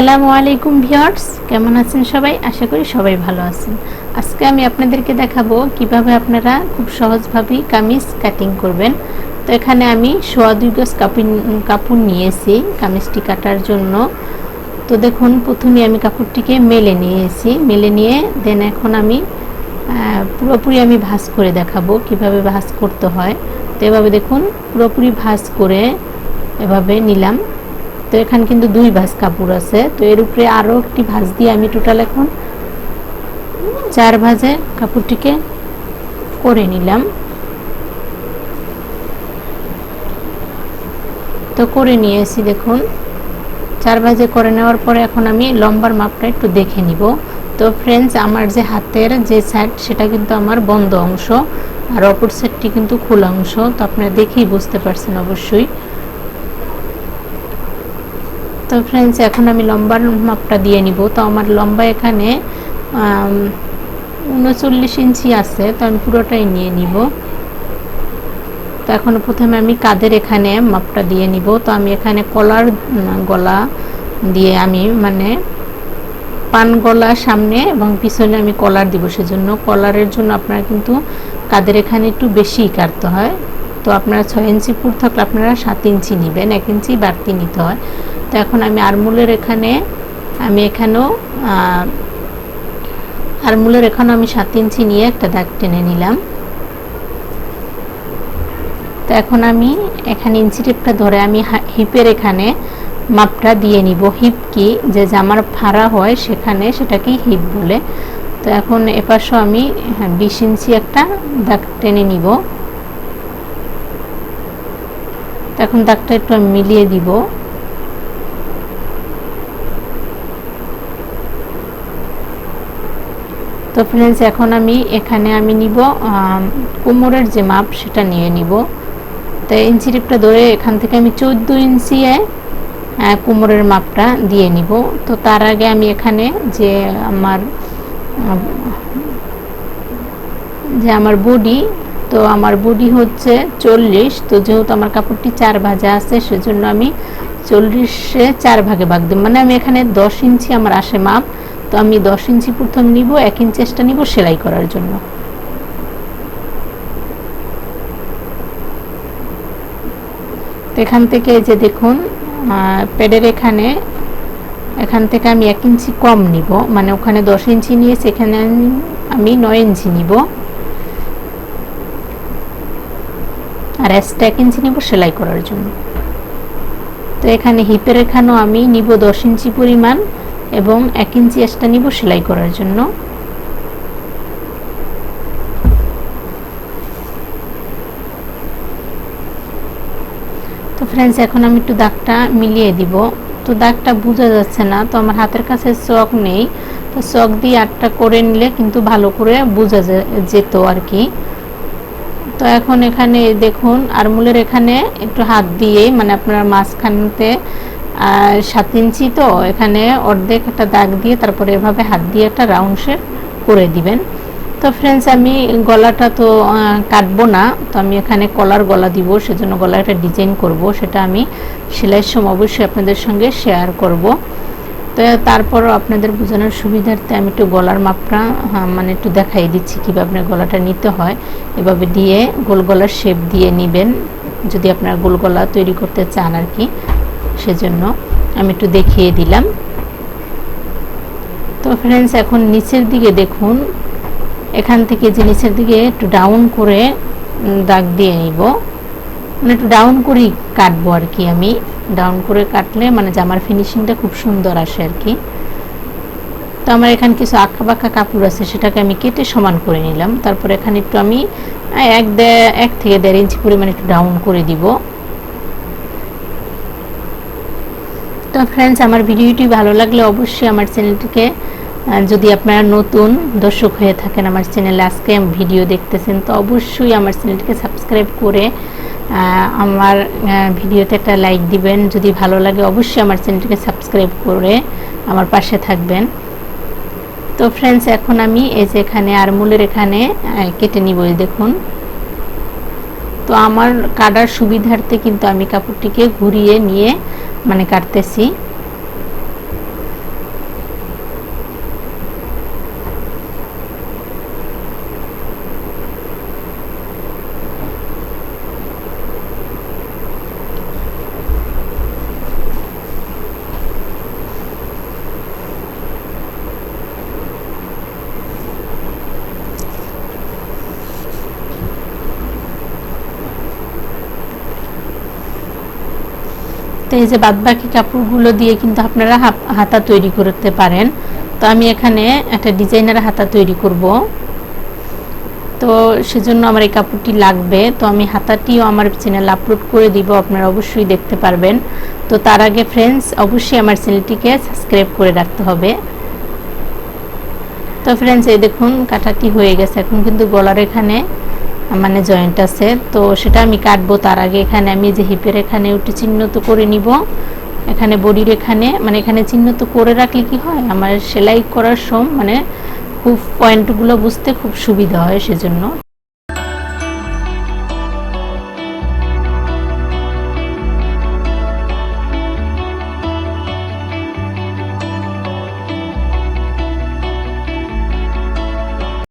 আসসালামু আলাইকুম ভিউয়ার্স, কেমন আছেন সবাই? আশা করি সবাই ভালো আছেন। আজকে আমি আপনাদেরকে দেখাবো কীভাবে আপনারা খুব সহজভাবেই কামিজ কাটিং করবেন। তো এখানে আমি সোয়া দুই গজ কাপড় নিয়েছি কামিজটি কাটার জন্য। তো দেখুন, প্রথমে আমি কাপড়টিকে মেলে নিয়েছি। মেলে নিয়ে দেন এখন আমি পুরোপুরি আমি ভাঁজ করে দেখাবো কীভাবে ভাঁজ করতে হয়। তো এভাবে দেখুন, পুরোপুরি ভাঁজ করে এভাবে নিলাম। তো এখানে কিন্তু দুই ভাঁজ কাপড় আছে। তো এর উপরে আরও একটি ভাঁজ দিয়ে আমি টোটাল এখন চার ভাঁজে কাপড়টিকে করে নিলাম। তো করে নিয়েছি দেখুন, চার ভাজে করে নেওয়ার পরে এখন আমি লম্বার মাপটা একটু দেখে নিব। তো ফ্রেন্ডস আমার যে হাতের যে সাইড সেটা কিন্তু আমার বন্ধ অংশ, আর অপর সাইডটি কিন্তু খোলা অংশ। তো আপনারা দেখেই বুঝতে পারছেন অবশ্যই। তো ফ্রেন্ডস এখন আমি লম্বার মাপটা দিয়ে নিব। তো আমার লম্বা এখানে উনচল্লিশ ইঞ্চি আছে, তো আমি পুরোটাই নিয়ে নিব। তো এখন প্রথমে আমি কাদের এখানে মাপটা দিয়ে নিব। তো আমি এখানে কলার গলা দিয়ে আমি মানে পান গলা সামনে এবং পিছনে আমি কলার দিব সেজন্য। কলারের জন্য আপনারা কিন্তু কাদের এখানে একটু বেশি কাটতে হয়। তো আপনারা ছয় ইঞ্চি পুর থাকলে আপনারা সাত ইঞ্চি নেবেন, এক ইঞ্চি বাড়তি নিতে হয়। তো এখন আমি আরমুলের এখানে, আমি এখানেও আরমুলের এখানেও আমি সাত ইঞ্চি নিয়ে একটা দাগ টেনে নিলাম। তো এখন আমি এখানে ইঞ্চি টেপটা ধরে আমি হিপের এখানে মাপটা দিয়ে নিব। হিপ কি? যে জামার ফাড়া হয় সেখানে সেটাকেই হিপ বলে। তো এখন এপাশও আমি হ্যাঁ বিশ ইঞ্চি একটা দাগ টেনে নিব। এখন দাগটা একটু মিলিয়ে দিব। তো ফ্রেন্ডস এখন আমি এখানে আমি নিব কোমরের যে মাপ সেটা নিয়ে নিব। তো ইঞ্চি টিপটা ধরে এখান থেকে আমি চোদ্দ ইঞ্চি কোমরের মাপটা দিয়ে নিব। তো তার আগে আমি এখানে যে আমার যে আমার বডি তো আমার বডি হচ্ছে চল্লিশ। তো যেহেতু আমার কাপড়টি চার ভাজা আছে, সেজন্য আমি চল্লিশে চার ভাগে ভাগ দিই মানে আমি এখানে দশ ইঞ্চি আমার আসে মাপ। তো আমি দশ ইঞ্চি প্রথম নিব, এক ইঞ্চি চেষ্টা নিব সেলাই করার জন্য। এখান থেকে যে দেখুন প্যাডের এখানে, এখান থেকে আমি এক ইঞ্চি কম নিব মানে ওখানে দশ ইঞ্চি নিয়ে সেখানে আমি নয় ইঞ্চি নিব। আর এক্সট্রা এক ইঞ্চি নিব সেলাই করার জন্য। তো এখানে হিপের এখানেও আমি নিব দশ ইঞ্চি পরিমাণ। এবং এক ইঞ্চি এক্সট্রা নিব সেলাই করার জন্য। তো ফ্রেন্ডস এখন আমি একটু দাগটা মিলিয়ে দিব। তো দাগটা বোঝা যাচ্ছে না, তো আমার হাতের কাছে চক নেই। তো চক দিয়ে আটটা করে নিলে কিন্তু ভালো করে বোঝা যেত আর কি তো এখন এখানে দেখুন আরমুলের এখানে একটু হাত দিয়ে মানে আপনার মাঝখানতে সাত ইঞ্চি তো, এখানে অর্ধেক একটা দাগ দিয়ে তারপরে এভাবে হাত দিয়ে একটা রাউন্ড শেপ করে দিবেন। তো ফ্রেন্ডস আমি গলাটা তো কাটবো না, তো আমি এখানে কলার গলা দিব, সেজন্য গলা একটা ডিজাইন করব, সেটা আমি সেলাইয়ের সময় অবশ্যই আপনাদের সঙ্গে শেয়ার করব। তো তারপর আপনাদের বোঝানোর সুবিধার্থে আমি একটু গলার মাপটা মানে একটু দেখাই দিচ্ছি, কীভাবে আপনার গলাটা নিতে হয়। এভাবে দিয়ে গোল গলার শেপ দিয়ে নেবেন, যদি আপনার গোল গলা তৈরি করতে চান আর কি। সেজন্য আমি একটু দেখিয়ে দিলাম। তো ফ্রেন্ডস এখন নিচের দিকে দেখুন। এখান থেকে যে নিচের দিকে একটু ডাউন করে দাগ দিয়ে নিব। মানে একটু ডাউন করেই কাটবো আর কি আমি। ডাউন করে কাটলে মানে জামার ফিনিশিংটা খুব সুন্দর আসে আর কি। তো আমার এখানে কিছু আঁকা বাঁকা কাপড় আছে, সেটাকে আমি কেটে সমান করে নিলাম। তারপর এখানে একটু আমি এক এক থেকে দেড় ইঞ্চি পরিমাণ একটু ডাউন করে দিব। তো ফ্রেন্ডস আমার ভিডিওটি ভালো লাগলে অবশ্যই আমার চ্যানেলটিকে যদি আপনারা নতুন দর্শক হয়ে থাকেন আমার চ্যানেলে আজকে ভিডিও দেখতেছেন, তো অবশ্যই আমার চ্যানেলটিকে সাবস্ক্রাইব করে আমার ভিডিওতে একটা লাইক দিবেন। যদি ভালো লাগে, অবশ্যই আমার চ্যানেলটিকে সাবস্ক্রাইব করে আমার পাশে থাকবেন। তো ফ্রেন্ডস এখন আমি এই যে এখানে আরমুলের এখানে কেটে নিব দেখুন। তো আমার কাটার সুবিধার্থে কিন্তু আমি কাপড়টিকে ঘুরিয়ে নিয়ে মানে কাটতেছি। এই যে বাদবাকি কাপড়গুলো দিয়ে কিন্তু আপনারা হাতা তৈরি করতে পারেন। তো আমি এখানে একটা ডিজাইনার হাতা তৈরি করব। তো সেজন্য আমার এই কাপড়টি লাগবে। তো আমি হাতাটিও আমার চ্যানেল আপলোড করে দিব, আপনারা অবশ্যই দেখতে পারবেন। তো তার আগে ফ্রেন্ডস অবশ্যই আমার চ্যানেলটিকে সাবস্ক্রাইব করে রাখতে হবে। তো ফ্রেন্ডস এই দেখুন, কাটাটি হয়ে গেছে। এখন কিন্তু গলার এখানে মানে জয়েন্ট আছে, তো সেটা আমি কাটবো তার আগে। এখানে আমি যে হিপের এখানে উঠে চিহ্নিত করে নিব। এখানে বডির এখানে মানে এখানে চিহ্নিত করে রাখলে কি হয়? আমার সেলাই করার সম মানে খুব পয়েন্টগুলো বুঝতে খুব সুবিধা হয় সেজন্য।